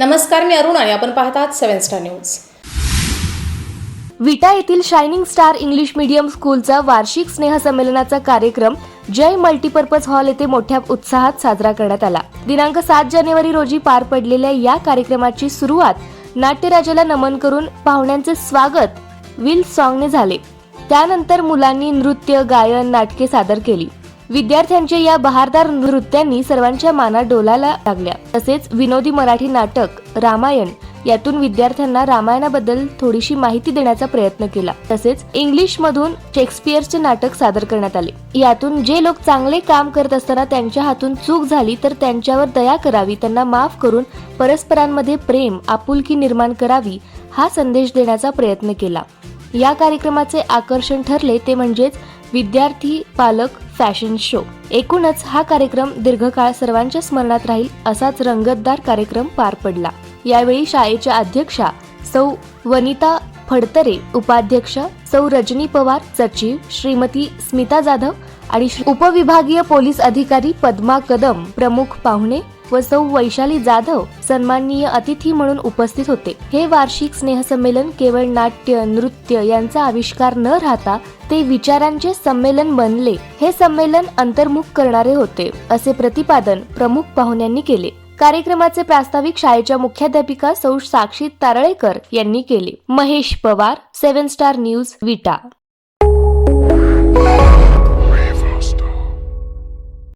नमस्कार मी अरुण आणि आपण पाहतात सेव्हन स्टार न्यूज. विटा येथील शायनिंग स्टार इंग्लिश मीडियम स्कूलचा वार्षिक स्नेहसंमेलनाचा कार्यक्रम जय मल्टीपर्पज हॉल येथे मोठ्या उत्साहात साजरा करण्यात आला. दिनांक सात जानेवारी रोजी पार पडलेल्या या कार्यक्रमाची सुरुवात नाट्यराजाला नमन करून पाहुण्यांचे स्वागत विल सॉंगने झाले. त्यानंतर मुलांनी नृत्य गायन नाटके सादर केली. विद्यार्थ्यांच्या या बहारदार नृत्यांनी सर्वांच्या माना डोलायला लागल्या. तसेच विनोदी मराठी नाटक रामायण यातून विद्यार्थ्यांना रामायणाबद्दल थोडीशी माहिती देण्याचा प्रयत्न केला. तसेच इंग्लिश मधून शेक्सपियरचे नाटक सादर करण्यात आले. यातून जे लोक चांगले काम करत असताना त्यांच्या हातून चूक झाली तर त्यांच्यावर दया करावी त्यांना माफ करून परस्परांमध्ये प्रेम आपुलकी निर्माण करावी हा संदेश देण्याचा प्रयत्न केला. या कार्यक्रमाचे आकर्षण ठरले ते म्हणजेच विद्यार्थी पालक फॅशन शो. एकूणच हा कार्यक्रम दीर्घकाळ सर्वांच्या स्मरणात राहील असाच रंगतदार कार्यक्रम पार पडला. यावेळी शाळेच्या अध्यक्षा सौ. वनिता फडतरे उपाध्यक्ष सौ. रजनी पवार सचिव श्रीमती स्मिता जाधव आणि श्री- उपविभागीय पोलीस अधिकारी पद्मा कदम प्रमुख पाहुणे व सौ वैशाली जाधव सन्माननीय अतिथी म्हणून उपस्थित होते. हे वार्षिक स्नेहसंमेलन केवळ नाट्य नृत्य यांचा आविष्कार न राहता ते विचारांचे संमेलन बनले. हे संमेलन अंतर्मुख करणारे होते असे प्रतिपादन प्रमुख पाहुण्यांनी केले. कार्यक्रमाचे प्रास्ताविक शाळेच्या मुख्याध्यापिका सौ साक्षी तारळेकर यांनी केले. Mahesh Pawar seven star news Vita